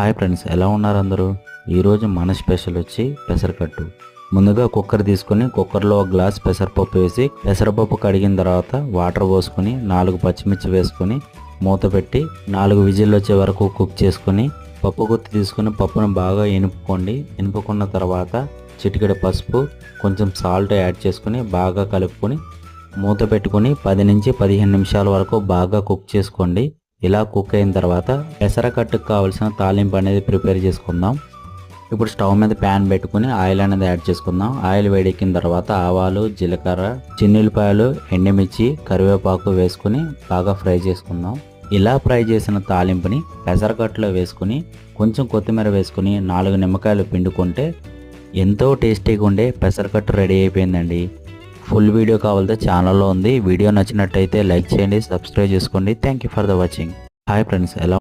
Hi friends ఎలా ఉన్నారు అందరూ? ఈరోజు మన స్పెషల్ వచ్చి పెసరకట్టు. ముందుగా కుక్కర్ తీసుకొని కుక్కర్లో ఒక గ్లాస్ పెసరపప్పు వేసి పెసరపప్పు కడిగిన తర్వాత వాటర్ పోసుకొని నాలుగు పచ్చిమిర్చి వేసుకొని మూత పెట్టి నాలుగు విజిల్లు వచ్చే వరకు కుక్ చేసుకొని పప్పు గుత్తి తీసుకొని పప్పును బాగా ఎనుపుకోండి. ఎనుపుకున్న తర్వాత చిటికెడ పసుపు కొంచెం సాల్ట్ యాడ్ చేసుకొని బాగా కలుపుకొని మూత పెట్టుకొని పది నుంచి పదిహేను నిమిషాల వరకు బాగా కుక్ చేసుకోండి. ఇలా కుక్ అయిన తర్వాత పెసరకట్టుకు కావాల్సిన తాలింపు అనేది ప్రిపేర్ చేసుకుందాం. ఇప్పుడు స్టవ్ మీద ప్యాన్ పెట్టుకుని ఆయిల్ అనేది యాడ్ చేసుకుందాం. ఆయిల్ వేడెక్కిన తర్వాత ఆవాలు జీలకర్ర చిన్నులపాయలు ఎండుమిర్చి కరివేపాకు వేసుకుని బాగా ఫ్రై చేసుకుందాం. ఇలా ఫ్రై చేసిన తాలింపుని పెసరకట్టులో వేసుకుని కొంచెం కొత్తిమీర వేసుకుని నాలుగు నిమ్మకాయలు పిండుకుంటే ఎంతో టేస్టీగా ఉండే పెసరకట్టు రెడీ అయిపోయిందండి. ఫుల్ వీడియో కావాలంటే ఛానల్లో ఉంది. వీడియో నచ్చినట్టయితే లైక్ చేయండి సబ్స్క్రైబ్ చేసుకోండి. Thank you for the watching hi friends ఎలా